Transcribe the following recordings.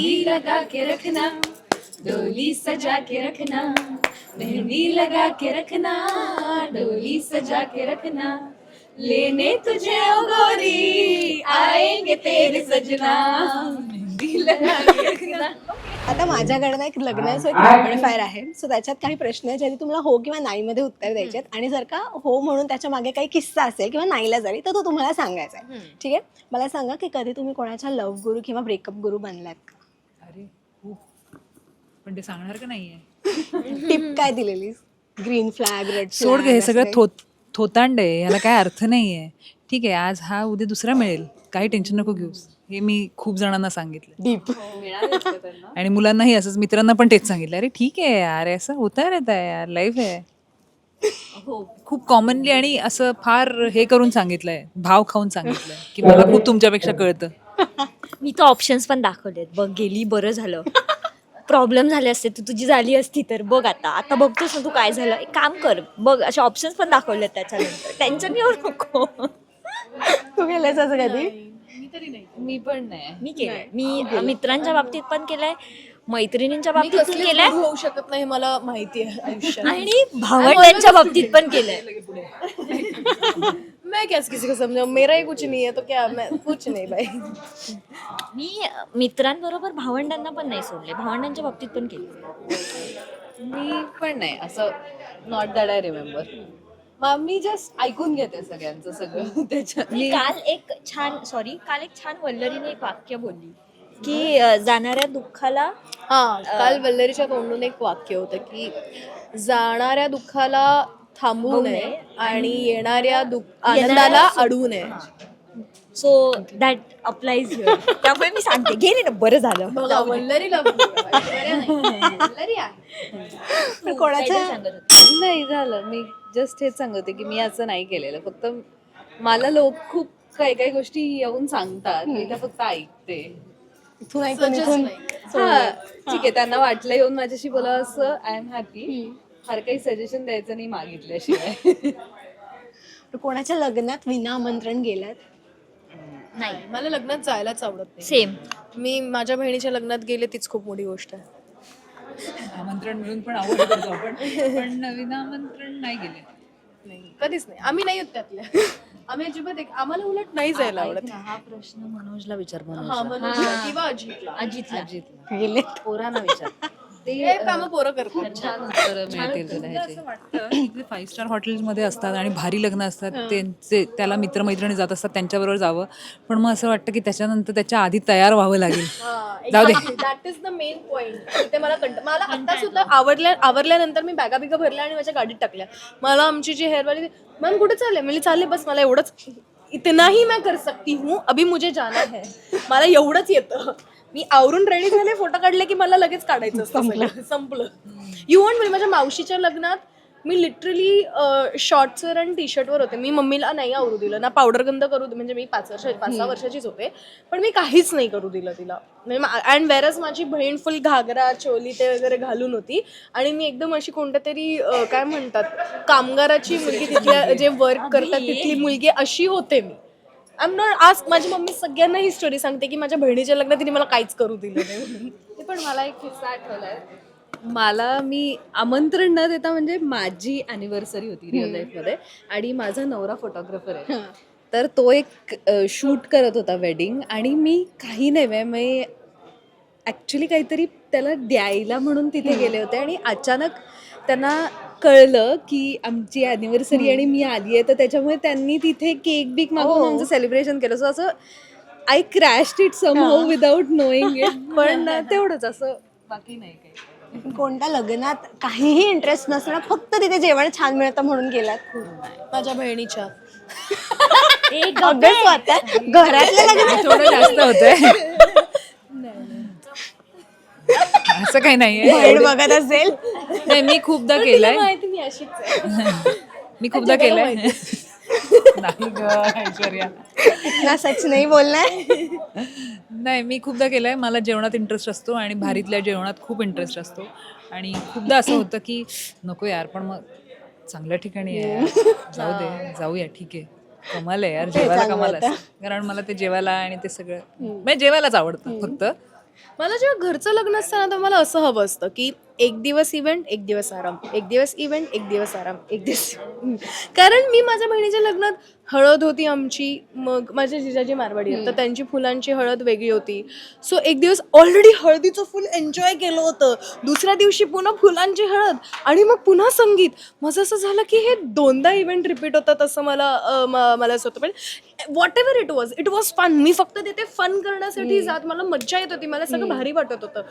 मेहंदी लगा के रखना डोली सजा के रखना मेहंदी लगा के रखना डोली सजा के रखना। लेने तुझे ओ गोरी आएंगे तेरे सजना। मेहंदी लगा के रखना। आता माझ्याकडनं एक लग्नाचं एक रॅपिड फायर आहे. सो त्याच्यात काही प्रश्न आहेत ज्याने तुम्हाला हो किंवा नाही मध्ये उत्तर द्यायचे आहेत आणि जर का हो म्हणून त्याच्यामागे काही किस्सा असेल किंवा नाहीला जाईल तर तो तुम्हाला सांगायचा आहे. ठीक आहे? मला सांगा की कधी तुम्ही कोणाच्या लव्ह गुरु किंवा ब्रेकअप गुरु बनलात? पण ते सांगणार का नाहीये? टिप काय दिलेली ग्रीन फ्लॅग रेड सोड गे हे सगळं थोत थोतांड आहे याला काय अर्थ नाहीये. ठीक आहे आज हा उद्या दुसरा मिळेल. काही टेन्शन नको घेऊस. हे मी खूप जणांना सांगितलं डीप आणि मुलांनाही असंच मित्रांना पण तेच सांगितलं. अरे ठीक आहे यार ऐसा होता रहता है यार लाईफ आहे. खूप कॉमनली आणि असं फार हे करून सांगितलंय भाव खाऊन सांगितलंय की मला खूप तुमच्यापेक्षा कळतं. मी तर ऑप्शन्स पण दाखवलेत. बघ गेली बरं झालं. प्रॉब्लेम झाले असते तू तुझी झाली असती तर बघ आता. आता बघतोस ना तू काय झालं. एक काम कर बघ असे ऑप्शन्स पण दाखवलेत त्याच्यानंतर. टेन्शन घेऊ नको. तू गेलेस असं कधी? मी पण नाही. मी केलंय. मी मित्रांच्या बाबतीत पण केलंय. मैत्रिणींच्या बाबतीत पण केलंय. होऊ शकत नाही मला माहिती आहे आयुष्यात. आणि भावंडांच्या बाबतीत पण केलंय. मैं क्या किसी को समझाऊं मेरा ही कुछ नहीं है तो क्या मैं कुछ नहीं भाई मी मित्रांबरोबर भावंडांना पण नाही सोडले. भावंडांच्या बाबतीत पण केले. मी पण नाही असं नॉट दॅट आय रिमेंबर मी जस्ट ऐकून घेते सगळ्यांचं सगळं. त्याच्यात मी काल एक छान सॉरी काल एक छान वल्लरीने एक वाक्य बोलली. की अं, जाणाऱ्या दुःखाला हा काल वल्लरीच्या तोंडून एक वाक्य होतं की जाणाऱ्या दुःखाला थांबवू नये आणि येणाऱ्या दुःख आनंदाला अडवू नये. सो दॅट अप्लाइज त्यामुळे मी सांगते. गेले ना बरं झालं. बघा वल्लरी आहे. कोणाच्या होते. नाही झालं. मी जस्ट हेच सांगते की मी असं नाही केलेलं. फक्त मला लोक खूप काही काही गोष्टी येऊन सांगतात. मी त्या फक्त ऐकते. हा, ठीक आहे. त्यांना वाटलं येऊन माझ्याशी बोला असं. आय एम हॅपी फार काही सजेशन द्यायचं नाही मागितल्याशिवाय. पण कोणाच्या लग्नात विना आमंत्रण गेलात? नाही मला लग्नात जायलाच आवडत नाही. सेम मी माझ्या बहिणीच्या लग्नात गेले तीच खूप मोठी गोष्ट आहे. आमंत्रण मिळून पण आवड करतो आपण पण नवीन आमंत्रण नाही गेले. नाही कधीच नाही. आम्ही नाही होत त्यातल्या. आम्ही अजिबात एक आम्हाला उलट नाही जायला आवडत. हा प्रश्न मनोजला विचार हा मनोजला किंवा अजितला. अजितला. अजितला. गेले पोरांना विचार. ते कामं पोरं करतात. छान उत्तर मिळतील तुला ह्याचे. असं वाटतं. की फाईव्ह स्टार हॉटेल्समध्ये असतात आणि भारी लग्न असतात. त्यांचे त्याला मित्रमैत्रिणी जात असतात त्यांच्याबरोबर जावं. पण मग असं वाटतं की त्याच्यानंतर त्याच्या आधी तयार व्हावं लागेल. जाऊ दे. That is the main point ते मला कंट मला आता सुद्धा आवडल्या आवरल्यानंतर मी बॅगा बिगा भरल्या आणि माझ्या गाडीत टाकल्या. मला आमची जी हेअरवाली मॅम कुठे चालले? म्हणजे चालले बस मला एवढंच. इतना ही मैं कर सकती हूँ. अभी मुझे जाना है. मला एवढंच येतं. मी आवरून रेडी झाले फोटो काढले की मला लगेच काढायचं असतं सगळं. संपलं. यू वॉन्ट म्हणजे माझ्या मावशीच्या लग्नात मी लिटरली शॉर्ट्सवर आणि टी शर्टवर होते. मी मम्मीला नाही आवरू दिलं. ना पावडर गंध करू दि- म्हणजे मी पाच वर्ष पाच सहा वर्षाचीच होते. पण मी काहीच नाही करू दिलं तिला. म्हणजे अँड वेरस माझी बहीण फुल घागरा चोली ते वगैरे घालून होती. आणि मी एकदम अशी कोणत्या तरी अं, काय म्हणतात कामगाराची मुलगी तिथल्या जे वर्क करतात तिथली मुलगी अशी होते मी. आय एम नॉट आज माझी मम्मी सगळ्यांना ही स्टोरी सांगते की माझ्या बहिणीच्या लग्नात तिने मला काहीच करू दिलं नाही म्हणून. ते पण मला एक किस्सा आठवलाय. मला मी आमंत्रण न देता म्हणजे माझी अॅनिव्हर्सरी होती रिअल लाईफमध्ये. आणि माझा नवरा फोटोग्राफर आहे. तर तो एक शूट करत होता वेडिंग आणि मी काही नाही मी ॲक्च्युली काहीतरी त्याला द्यायला म्हणून तिथे गेले होते आणि अचानक त्यांना कळलं की आमची अॅनिव्हर्सरी आणि मी आली आहे तर त्याच्यामुळे त्यांनी तिथे केक बिक मागून आमचं सेलिब्रेशन केलं. सो असं I crash it somehow without knowing it पण तेवढंच असं बाकी नाही काही. कोणत्या लग्नात काहीही इंटरेस्ट नसणार फक्त तिथे जेवण छान मिळतं म्हणून गेलात. माझ्या बहिणीच्या. घरातल्या लग्नात थोडं जास्त होतंय. असं काही नाहीये. बघत असेल. नाही मी खूपदा केलंय. माहिती मी अशीच आहे. मी खूपदा केलंय. नाही ग ऐश्वर्या. ना सच नाही बोलणार? नाही मी खूपदा केलंय. मला जेवणात इंटरेस्ट असतो आणि भारीतल्या जेवणात खूप इंटरेस्ट असतो. आणि खूपदा असं होतं की नको यार पण मग चांगल्या ठिकाणी आहे यार. जाऊ दे जाऊया ठीक आहे. कमाल आहे यार जेवायला चांगलं कमाल कारण मला ते जेवायला आणि ते सगळं म्हणजे जेवायलाच आवडतं फक्त. मला जेव्हा घरचं लग्न असतं ना तर मला असं हवं असतं की एक दिवस इव्हेंट एक दिवस आराम. एक दिवस इव्हेंट एक दिवस आराम. एक दिवस कारण मी माझ्या बहिणीच्या लग्नात हळद होती आमची मग माझे जिजाजी मारवाडी तर त्यांची फुलांची हळद वेगळी होती. सो एक दिवस ऑलरेडी हळदीचं फुल एन्जॉय केलं होतं. दुसऱ्या दिवशी पुन्हा फुलांची हळद आणि मग पुन्हा संगीत. माझं असं झालं की हे दोनदा इव्हेंट रिपीट होतात असं मला मला असं होतं. पण whatever it was it was fun मी फक्त तिथे फन करण्यासाठी जात मला मज्जा येत होती मला सगळं भारी वाटत होतं.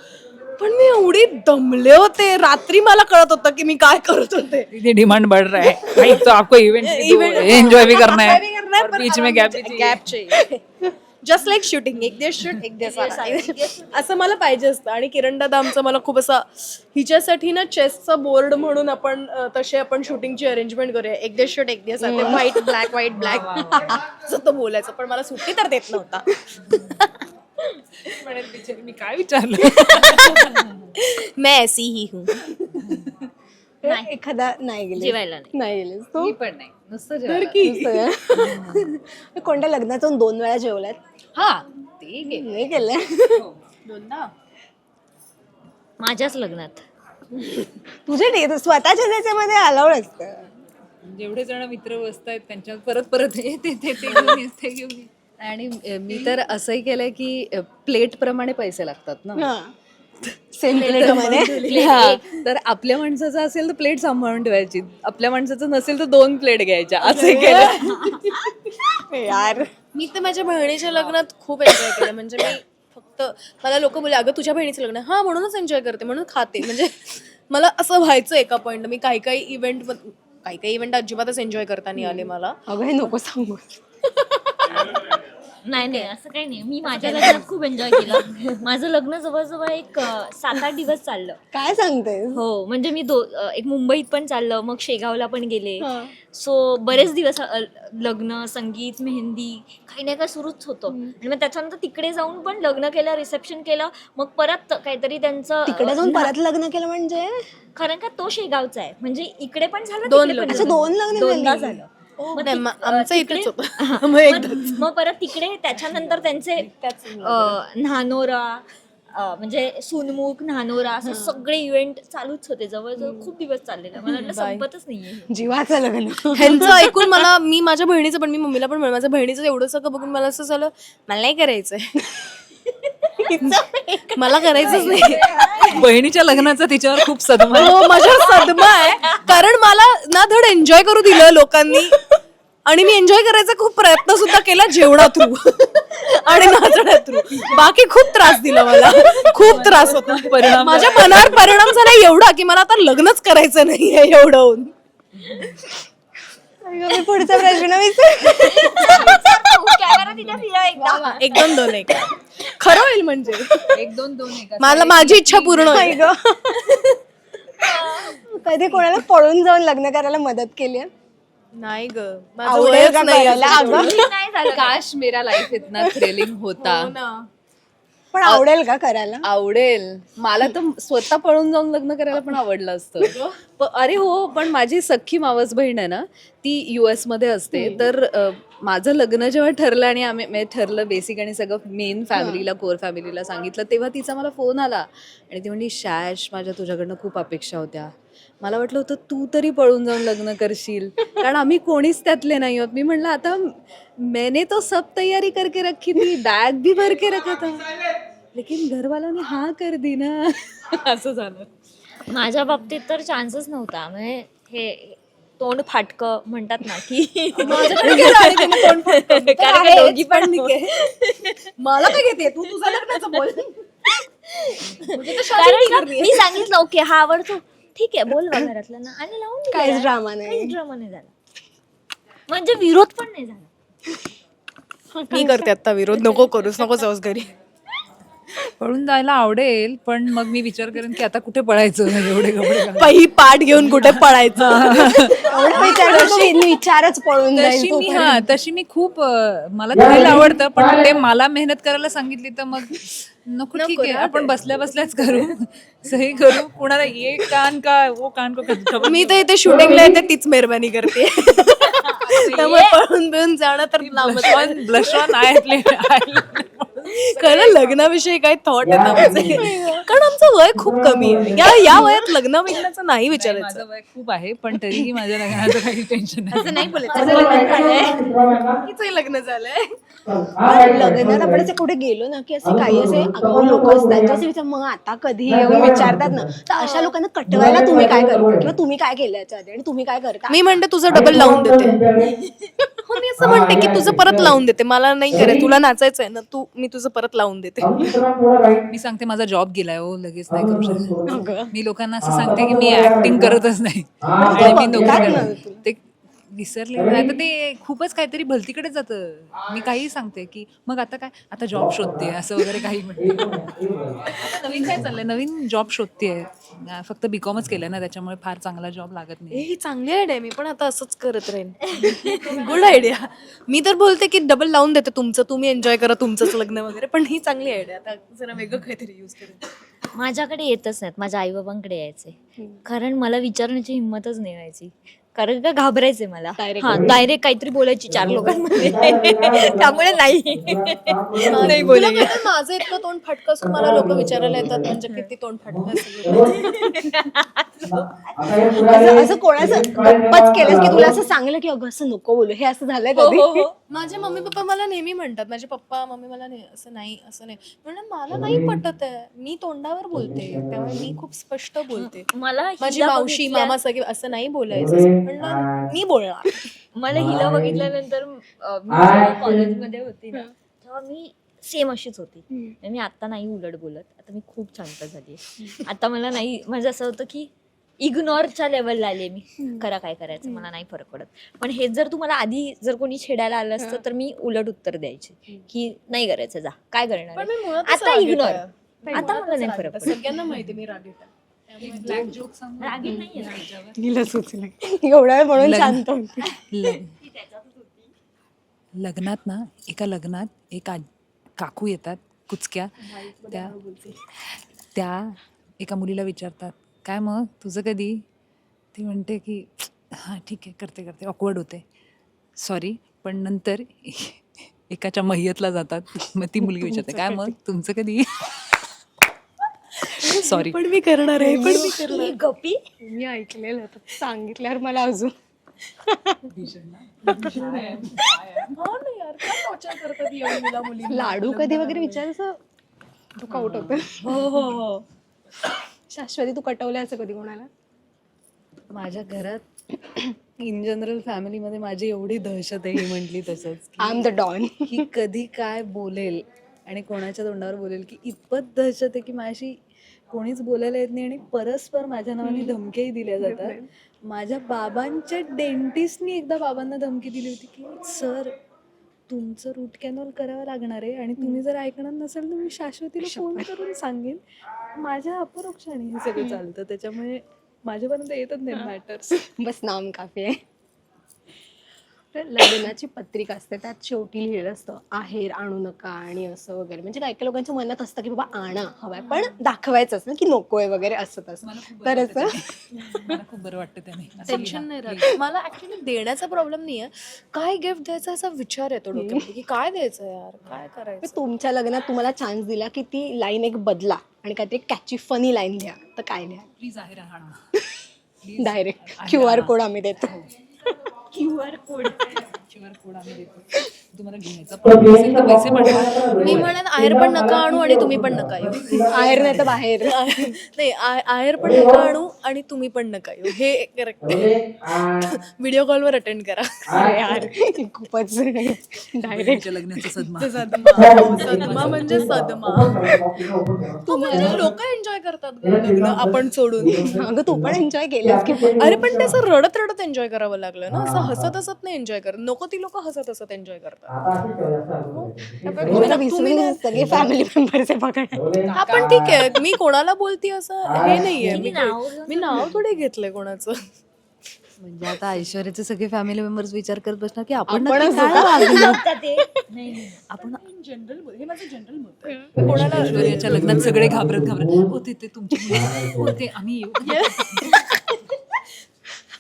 पण मी एवढी दमले होते रात्री मला कळत होतं की मी काय करत होते. इतनी डिमांड बढ़ रहा है. भाई तो आपको इवेंट एंजॉय भी करना है. बीच में गैप गॅप चाहिए. जस्ट लाईक शूटिंग एक दिवस शूट एक दिवस आराम. असं मला पाहिजे असतं. आणि किरण दादा आमचं मला खूप असा हिच्यासाठी ना चेसचा बोर्ड म्हणून आपण अं, तसे आपण शूटिंगची अरेंजमेंट करूया. एक दिवस शूट एक दिवस व्हाईट ब्लॅक व्हाईट ब्लॅक असं तो बोलायचं पण मला सुट्टी तर देत नव्हता. मी काय विचारलं? मैं ऐसी ही हूँ. एखादा नाही गेले जेवायला नाही. नाही गेलेस. तू? मी पण नाही. नुसतं जेवायला. नुसतं. कोणत्या लग्नात जाऊन दोन वेळा जेवल्यात हा ते. नाही केलंय. दोनदा? माझ्याच लग्नात. तुझे डे- स्वतःच्या त्याच्यामध्ये अलाउड असतं. जेवढे जण मित्र बसतायत त्यांच्यात परत परत हे ते ते ते घेऊन ये, ते घेऊन ये. आणि अ, मी तर असंही केलंय की प्लेट प्रमाणे पैसे लागतात ना. सेम प्लेटमध्ये हा, तर आपल्या माणसाचं असेल तर प्लेट सांभाळून ठेवायची. आपल्या माणसाचं नसेल तर दोन प्लेट घ्यायच्या. असंही केलं. यार. मी तर माझ्या बहिणीच्या लग्नात खूप एन्जॉय केलं. म्हणजे मी फक्त मला लोक बोलले अगं तुझ्या बहिणीचं लग्न आहे." हा म्हणूनच एन्जॉय करते म्हणून खाते. म्हणजे मला असं व्हायचं एका पॉईंट मी काही काही इव्हेंट काही काही इव्हेंट अजिबातच एन्जॉय करता नाही आले मला. अगं हे नको सांगू. नाही नाही असं काही नाही. मी माझ्या लग्नात खूप एन्जॉय केलं. माझं लग्न जवळजवळ एक सात आठ दिवस चाललं. काय सांगतेस? हो म्हणजे मी दो एक मुंबईत पण चाललं मग शेगावला पण गेले. सो बरेच दिवस लग्न संगीत मेहंदी काही नाही काय सुरूच होतं. आणि मग त्याच्यानंतर तिकडे जाऊन पण लग्न केलं रिसेप्शन केलं. मग परत काहीतरी त्यांचं तिकडे जाऊन परत लग्न केलं म्हणजे? कारण का तो शेगावचा आहे. म्हणजे इकडे पण झालं. दोन लग्न. दोनदा झाली. मग नाही, अं, आमचं तिकडे- इथेच होतं. हा, मग एकदाच. मग मग परत तिकडे त्याच्यानंतर त्यांचे अं, न्हानोरा अं, म्हणजे सुनमुख न्हानोरा असं सगळे इव्हेंट चालूच होते. जवळजवळ खूप दिवस चाललेलं मला वाटलं संपतच नाहीये जीवाचं लग्न ह्यांचं ऐकून मला मी माझ्या बहिणीचं पण मी मम्मीला पण म्हणलं, माझ्या बहिणीचं एवढं सगळं बघून मला असं झालं मला नाही करायचंय. मला करायचंच नाही. बहिणीच्या लग्नाचा तिच्यावर खूप सदमा आहे. हो माझ्या सदमा आहे. कारण मला ना धड एन्जॉय करू दिलं लोकांनी. आणि मी एन्जॉय करायचा खूप प्रयत्न सुद्धा केला जेवणा थ्रू आणि नाचण्या थ्रू बाकी खूप त्रास दिला मला. खूप त्रास होता. परिणाम माझ्या मनावर परिणाम झाला एवढा की मला आता लग्नच करायचं नाहीये एवढं मी पुढचा प्रश्न. एक दोन दोन एक. खरं होईल म्हणजे. एक दोन दोन एक मला माझी इच्छा पूर्ण होईल. कधी कोणाला पळून जाऊन लग्न करायला मदत केली आहे? नाही ग. माझं आवडेल वयच का नाही करायला? असं. अगं नाही झालं. काश मेरा लाईफ इतना थ्रिलिंग होता. पण आवडेल का करायला? आवडेल. मला तर स्वतः पळून जाऊन लग्न करायला पण आवडलं असतं. प- अरे हो पण माझी सख्खी मावस बहीण आहे ना ती युएसमध्ये असते. तर अ, माझं लग्न जेव्हा ठरलं आणि आम्ही म्हणजे ठरलं बेसिक आणि सगळं मेन फॅमिलीला कोर फॅमिलीला सांगितलं तेव्हा तिचा मला फोन आला. आणि ती म्हणली शॅश माझ्या तुझ्याकडनं खूप अपेक्षा होत्या. मला वाटलं होतं तू तरी पळून जाऊन लग्न करशील. कारण आम्ही कोणीच त्यातले नाही आहोत. मी म्हणलं आता मैंने तो सब तयारी करके रखी थी बॅग भी भर के रखा था. लेकिन घरवाल्यांनी हा कर दी ना. असं झालं. माझ्या बाबतीत तर चान्सच नव्हता. म्हणजे हे तोंड फाटक म्हणतात ना की कारण का दोघी पण मला काय घेते तू तुझं लग्नाचं बोल. कारण का मी सांगितलं ओके हा आवडतो. ठीक आहे बोल बा घरातल्यांना आणि लावून काहीच. ड्रामा नाही. ड्रामा नाही झाला. म्हणजे विरोध पण नाही झाला. मी करते आता विरोध. नको करूस नको जाऊस घरी. पळून जायला आवडेल पण मग मी विचार करेन की आता कुठे पळायचं? एवढे कपडे घालून. पाठ घेऊन कुठे पळायचं? एवढं विचार करून मी विचारच पळून जाईल तशी मी हा तशी मी खूप अं, मला करायला आवडतं पण ते मला मेहनत करायला सांगितली तर मग नको ठीक आहे आपण बसल्या बसल्याच करू. सही करू. कुणाला ये कान का वो कान को खबर मी तर इथे शूटिंगला येते तीच मेहरबानी करते. त्यामुळे पळून बिळून जाणं तर लांबच ब्लश ऑन आहे. कारण लग्नाविषयी काय थॉट आहेत आमचे कारण आमचं वय खूप कमी आहे. या या वयात लग्न बिग्नाचं नाही विचारायचं. माझं वय खूप आहे पण तरीही माझ्या लग्नाचं काही टेन्शन नाही. असं नाही बोलायचं. तिचंही लग्न झालंय. लग्नात आपण असे कुठे गेलो ना की असे काही असे आगाऊ लोक असतात जे असे विचार मग आता कधी येऊन विचारतात ना. तर अशा लोकांना कटवायला तुम्ही काय करता किंवा तुम्ही काय केलं याच्या आधी? आणि तुम्ही काय करता? मी म्हणते तुझं डबल लावून देते. हो, मी असं म्हणते की तुझं परत लावून देते. मला नाही करायचं तुला नाचायचंय ना तू मी तुझं परत लावून देते. मी सांगते माझा जॉब गेलाय हो लगेच नाही करू शकत. मी लोकांना असं सांगते की मी ऍक्टिंग करतच नाही. आणि मी नोकरी करते ते विसरले नाही तर ते खूपच काहीतरी भलतीकडे जातं. मी काही सांगते की मग आता काय? आता जॉब शोधते असं वगैरे काही आता नवीन काय चाललंय? नवीन जॉब शोधते फक्त बीकॉमच केलंय ना त्याच्यामुळे फार चांगला जॉब लागत नाही. ही चांगली आयडिया मी पण आता असंच करत राहीन. गुड आयडिया मी तर बोलते की डबल लावून देते तुमचं तुम्ही एन्जॉय करा तुमचंच लग्न वगैरे पण ही चांगली आयडिया आता जरा वेगळं काहीतरी यूज करेन माझ्याकडे येतच नाहीत माझ्या आई बाबांकडे यायचे कारण मला विचारण्याची हिंमतच नाही व्हायची. कारण का घाबरायचे मला. हा डायरेक्ट काहीतरी बोलायची चार लोकांमध्ये. त्यामुळे नाही. नाही तुला बोलायला. माझं इतकं तोंड फाटकं असून मला लोक विचारायला येतात म्हणजे किती तोंड फाटकं असेल असं असं कोणाचं गप्पच केलंस की तुला असं सांगलं की अगं असं नको बोलू. हे असं झालंय हो, कधी? माझे मम्मी पप्पा मला नेहमी म्हणतात माझे पप्पा मम्मी मला ने- असं नाही असं नाही. म्हणून मला नाही पटत आहे. मी तोंडावर बोलते त्यामुळे मी खूप स्पष्ट बोलते. मला माझी हिला मावशी बघितल्या- मामा सगळे असं नाही बोलायचं. म्हणलं मी बोलणार. मला हिला बघितल्यानंतर अं, मी जेव्हा कॉलेजमध्ये होती ना तेव्हा मी सेम अशीच होती. आणि मी आता नाही उलट बोलत आता मी खूप शांत झाली आता मला नाही म्हणजे असं होतं की इग्नोरच्या लेवलला आले मी. करा काय करायचं मला नाही फरक पडत. पण हे जर तुम्हाला आधी जर कोणी छेडायला आलं असतं तर मी उलट उत्तर द्यायचे की नाही करायचं जा काय करणार पण मी आहे? मुळातच आता रागीट इग्नोर आहे. आता मला नाही फरक पडत. सगळ्यांना माहिती मी रागीट आहे. एवढा वेळ म्हणून शांत होती. लग्नात ना एका लग्नात एक काकू येतात कुचक्या. त्या त्या एका मुलीला विचारतात काय मग? तुझं कधी? ती म्हणते की हां ठीक आहे करते करते. ऑकवर्ड होते. सॉरी पण नंतर एकाच्या महियतला जातात. मग ती मुलगी विचारते काय मग? तुमचं कधी? सॉरी पण मी करणार आहे पण मी करणार. गप्पी. मी ऐकलेलं होतं. सांगितल्यावर मला अजून. लाडू कधी वगैरे विचारायचं? डोकं आउट होतं. हो हो हो. शाश्वती तू कटवलं असं कधी कोणाला? माझ्या घरात इन जनरल फॅमिलीमध्ये माझी एवढी दहशत आहे ही म्हटली तसंच आय एम द डॉन की कधी काय बोलेल आणि कोणाच्या तोंडावर बोलेल की इतपत दहशत आहे की माझी कोणीच बोलायला येत नाही आणि परस्पर माझ्या नावाने धमक्याही दिल्या जातात. माझ्या बाबांच्या डेंटिस्टनी एकदा बाबांना धमकी दिली होती की सर तुमचं रूट कॅनॉल करावं लागणार आहे आणि तुम्ही जर ऐकणार नसेल तर मी शाश्वतीला फोन करून सांगेन. माझ्या अपरोक्षाने हे सगळं चालतं. त्याच्यामुळे माझ्यापर्यंत येतच नाही मॅटर्स बस नाम काफी आहे. तर लग्नाची पत्रिका असते त्यात शेवटी लिहिलेलं असतं आहेर आणू नका आणि असं वगैरे. म्हणजे काही काही लोकांच्या मनात असतं की बाबा आणा हवाय. पण दाखवायचंच ना की नकोय वगैरे असं तसं. तर असं मला खूप बरं वाटतं त्याने टेन्शन नाही राहत. मला ऍक्च्युली देण्याचा प्रॉब्लेम नाहीये. काय गिफ्ट द्यायचा असा विचार येतो डोक्यात की काय द्यायचं यार? काय करायचं? तुमच्या लग्नात तुम्हाला चान्स दिला की ती लाईन एक बदला आणि काहीतरी कॅची फनी लाईन लिहा. तर काय लिहा? प्लीज आहे राहणार डायरेक्ट क्यू आर कोड आम्ही देतो. QR code Q R code QR code आम्ही देतो. तुम्हाला घ्यायचा प्रॉब्लेम असेल तर पैसे पाठवा मी म्हणत आहेर पण नका आणू आणि तुम्ही पण नका येऊ. आहेर नाही तर बाहेर. नाही आ- आहेर पण नका आणू आणि तुम्ही पण नका येऊ. हे करेक्ट व्हिडिओ कॉलवर अटेंड करा. यार खूपच डायरेक्ट बहिणीच्या लग्नाचा सदमा. सदमा. सदमा म्हणजे सदमा. तू म्हणजे लोक एन्जॉय करतात गं. लग्न आपण सोडून. अगं तू पण एन्जॉय केलंस की. अरे पण ते असं रडत रडत एन्जॉय करावं लागलं ना. असं हसत हसत नाही एन्जॉय करत. नको ती लोक हसत हसत एन्जॉय करतात. विसरून सगळे फॅमिली मेंबर्स हा पण ठीक आहे. मी कोणाला बोलती असं? हे. नाहीये. मी नाव थोडे घेतलंय कोणाचं. म्हणजे आता ऐश्वर्याचे सगळे फॅमिली मेंबर्स विचार करत बसणार की आपण आपणच नक्की काय वागलो? ते नाही नाही. आपण कोणाला ऐश्वर्याच्या लग्नात सगळे घाबरत घाबरत होते ते तुमची मुलगी. हो ते आम्ही येऊ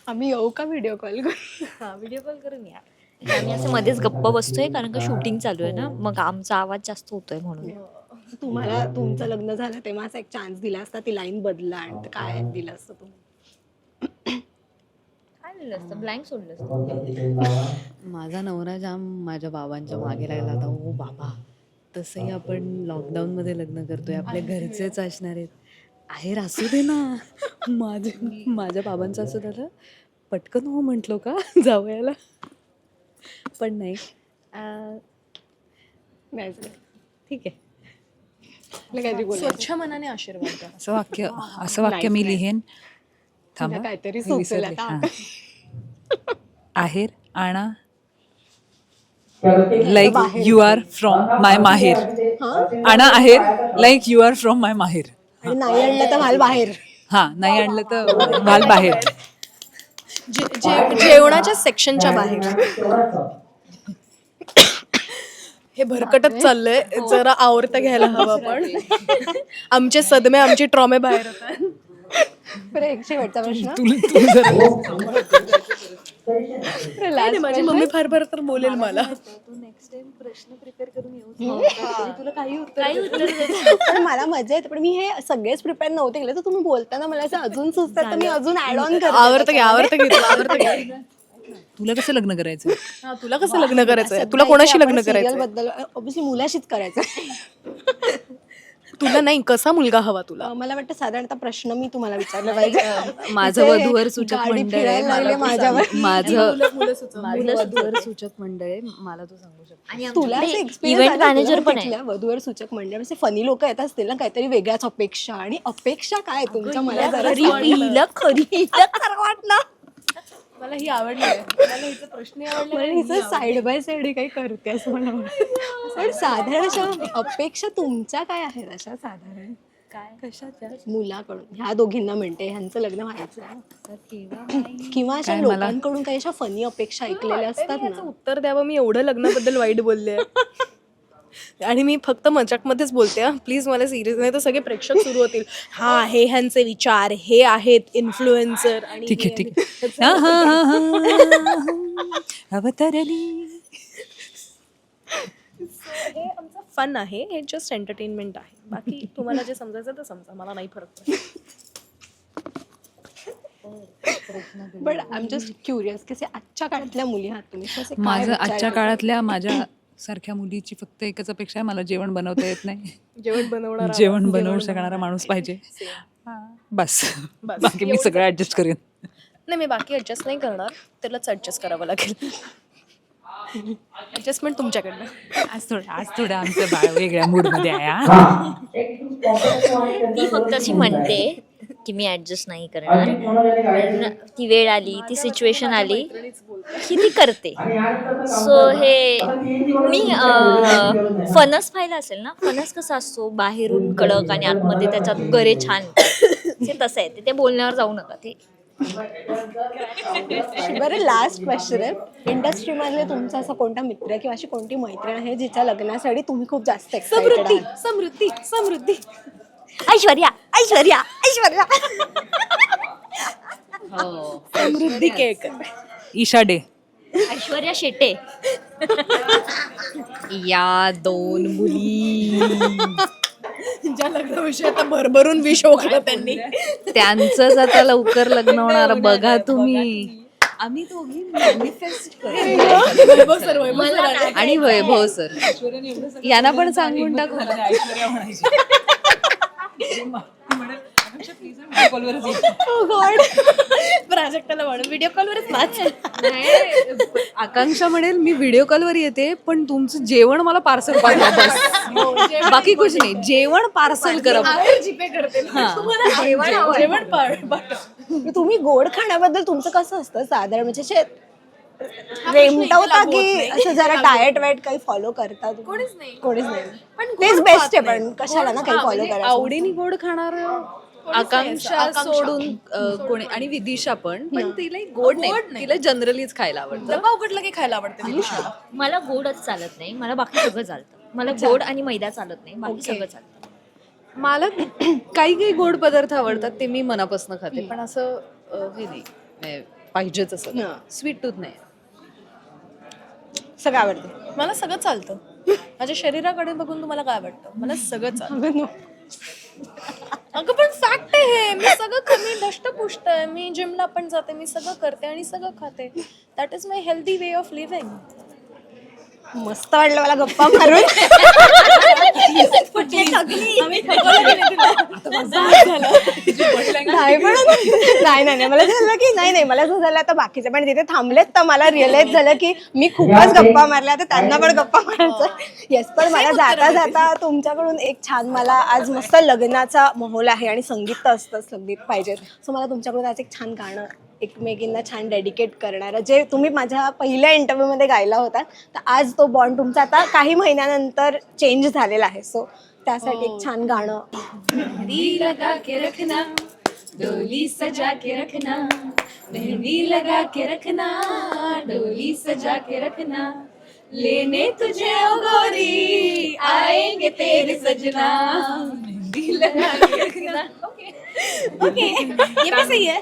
आम्ही येऊ का व्हिडिओ कॉल करू हा व्हिडिओ कॉल करून या. आम्ही असे मध्येच गप्प बसतोय कारण का शूटिंग चालू आहे ना. मग आमचा आवाज जास्त होतोय म्हणून. तुम्हाला तुमचं लग्न झालं तेव्हा असा एक चान्स दिला असता ती लाईन बदला आणि काय दिलं असतं तुम्ही? काय दिलं असतं? ब्लँक सोडलं असतं. माझा नवरा जाम माझ्या बाबांच्या मागे लागला होता. ओ बाबा तसंही आपण लॉकडाऊन मध्ये लग्न करतोय. आपल्या घरचेच असणार आहेत. आहेर असू दे ना. माझे माझ्या बाबांचं असं झालं. पटकन हो म्हटलो का? जावयाला. पण नाही. ठीक आहे. स्वच्छ मनाने आशीर्वाद द्या. असं वाक्य असं वाक्य मी लिहेन. थांबा. तुला काहीतरी मी सुचेल विसरले. आता. हां. आहेर आणा. Like you are from my माहेर आणा आहेर. Like you are from my माहेर आणि नाही आणलं तर माल बाहेर. हा नाही आणलं तर माल बाहेर. जे- जे- जेवणाच्या सेक्शनच्या बाहेर. हे भरकटत चाललंय. जरा आवडतं घ्यायला हवं आपण. आमचे सदमे आमचे ट्रॉमे बाहेर होतात. बरं प्रश्न. नाही, माझी मम्मी फार फार तर बोलेल मला काही उत्तर देत. पण मला मजा येते पण मी हे सगळेच प्रिपेअर नव्हते केले तर तुम्ही बोलताना मला असं अजून सुचतात तर मी अजून ऍड ऑन करते आवडतं घ्या आवडतं घे तुला आवडतं घे तुला कसं लग्न करायचं हा, तुला कसं लग्न करायचंय? तुला कोणाशी लग्न सिरियल करायचं बद्दल ऑब्विसली मुलाशीच करायचं तुला नाही कसा मुलगा हवा तुला? मला वाटतं साधारणतः प्रश्न मी तुम्हाला विचारला पाहिजे. माझं इथे वधूवर सूचक मंडळ आहे माझ्यावर. माझं माझं वधूवर सूचक मंडळ आहे मला तू सांगू शकतो आणि तुला इव्हेंट मॅनेजर पण आहे. वधूवर सूचक मंडळ? म्हणजे फनी लोक येत असतील ना काहीतरी वेगळ्याच अपेक्षा. आणि अपेक्षा काय तुमच्या? मला खरं वाटलं मला ही आवडली मला हिचा प्रश्न आवडला. हिचं साईड बाय साईड काही करते असं मला वाटतं. पण साधारण अशा अपेक्षा तुमच्या काय आहेत अशा साधारण? काय? कशाच्या? मुलाकडून. ह्या दोघींना म्हणते ह्यांचं लग्न व्हायचं आहे. किंवा अशा लोकांकडून काही अशा फनी अपेक्षा ऐकलेल्या असतात ना? उत्तर द्यावं. मी एवढं लग्नाबद्दल वाईट बोलले आणि मी फक्त मजाकमध्येच बोलते प्लीज मला सिरियस नाही तर सगळे प्रेक्षक सुरू होतील हा हे ह्यांचे विचार हे आहेत इन्फ्लुएन्सर आणि ठीक आहे हे ठीक आहेत." आहे हा, हा, हा, हा. अवतरली हे आमचं फन आहे हे जस्ट एंटरटेनमेंट आहे बाकी तुम्हाला जे समजायचं ते समजा मला नाही फरक पडत. पण आय एम जस्ट क्युरियस की असे आजच्या काळातल्या मुली आहात तुम्ही तर असे काय माझं विचार आजच्या काळातल्या माझ्या सारख्या मुलीची फक्त एकच अपेक्षा आहे मला जेवण बनवता येत नाही. जेवण बनवणार जेवण बनवू शकणारा माणूस पाहिजे. हा, बस. बस. बाकी मी सगळं ऍडजस्ट करेन. नाही मी बाकी ऍडजस्ट नाही करणार. त्यालाच ऍडजस्ट करावं लागेल. ऍडजस्टमेंट तुमच्याकडनं. आज थोडं आज थोडं आमचं बाळ वेगळ्या मूडमध्ये आहे हा. ती फक्त अशी म्हणते की मी ऍडजस्ट नाही करणार. ती वेळ आली ती सिच्युएशन आली की ती करते. सो हे मी फणस पाहिला असेल ना फणस कसा असतो? बाहेरून कडक आणि आतमध्ये त्याच्यात गरे छान. ते तसं आहे ते- ते बोलण्यावर जाऊ नका ते. बरं लास्ट क्वेश्चन आहे. इंडस्ट्री मधले तुमचा असा कोणता मित्र किंवा अशी कोणती मैत्रीण आहे जिच्या लग्नासाठी तुम्ही खूप जास्त एक्साइटेड समृद्धी आहात? समृद्धी समृद्धी. ऐश्वर्या ऐश्वर्या ऐश्वर्या. समृद्धी केक ईशा डे. ऐश्वर्या शेटे या दोन मुली. ज्या लग्नाविषयी आता भरभरून विष ओकलं त्यांनी. त्यांचंच आता लवकर लग्न होणार बघा तुम्ही. आम्ही दोघी manifest Vaibhav sir Vaibhav sir आणि वैभव सर. यांना पण सांगून टाकू. प्राजक्ताला म्हणून व्हिडिओ कॉलवरच नाच आकांक्षा म्हणेल मी व्हिडिओ कॉलवर येते पण तुमचं जेवण मला पार्सल पाठवा बस. बाकी कुछ नाही. जेवण पार्सल करा. जीपे करते. जेवण. तुम्ही गोड खाण्याबद्दल तुमचं कसं असतं साधारण? म्हणजे रेमटवता की असं जरा डाएट वायट काही फॉलो करता कोणीच नाही. कोणीच नाही. तेच बेस्ट आहे पण कशाला ना काही फॉलो करायचं आवडीने गोड खाणार आकांक्षा सोडून अं, कोणी आणि विदिशा पण पण तिला गोड नाही. तिला जनरलीच खायला आवडतं. डबा उघडला की खायला आवडते विदिशाला. मला गोडच चालत नाही. मला बाकी सगळं चालतं. मला गोड आणि मैदा चालत नाही. बाकी सगळं चालतं. मला काही काही गोड पदार्थ आवडतात ते मी मनापासून खाते. पण असं अं, हे नाही. म्हणजे पाहिजेच असं स्वीट टूथ नाही. सगळं आवडतं. मला सगळं चालतं. माझ्या शरीराकडे बघून तुम्हाला काय वाटतं? मला सगळं चालतं. अगं नो. अगं पण फॅक्ट आहे हे. मी सगळं क- मी धष्टपुष्ट आहे मी जिमला पण जाते. मी सगळं करते आणि सगळं खाते. That is my healthy way of living मस्त वाटलं मला गप्पा मारून. नाही पण नाही. नाही नाही मला असं झालं की नाही नाही. मला असं झालं आता बाकीचे. पण तिथे थांबलेत तर मला रिअलाइज झालं की मी खूपच गप्पा मारल्या. तर त्यांना पण गप्पा मारायचं येस पण मला जाता जाता तुमच्याकडून एक छान मला आज मस्त लग्नाचा माहोल आहे आणि संगीत तर असतंच संगीत पाहिजे सो मला तुमच्याकडून आज एक छान गाणं एकमेकींना छान डेडिकेट करणारं. जे तुम्ही माझ्या पहिल्या इंटरव्ह्यूमध्ये गायला होता तर आज तो बॉन्ड तुमचा आता काही महिन्यानंतर चेंज झालेला आहे. सो त्यासाठी एक छान गाणं. मेहंदी लगा के रखना डोली सजा के रखना मेहंदी लगा के रखना डोली सजा के रखना लेने तुझे ओ गोरी आएंगे तेरे सजना। मेहंदी लगा के रखना ओके ये पण सही आहे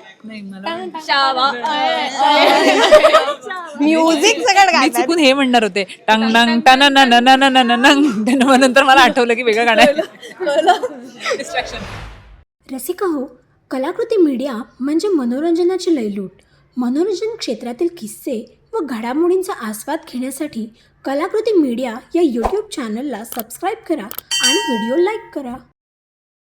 म्युझिक सगळं मी गायचं चुकून हे म्हणणार होते. टंग टंग टन न न न न न न मग नंतर मला आठवलं की वेगळं गाणं आहे. रसिका हो कलाकृती मीडिया म्हणजे मनोरंजनाची लयलूट. मनोरंजन क्षेत्रातील किस्से व घडामोडींचा आस्वाद घेण्यासाठी कलाकृती मीडिया या यूट्यूब चॅनलला सबस्क्राईब करा आणि व्हिडिओ लाईक करा.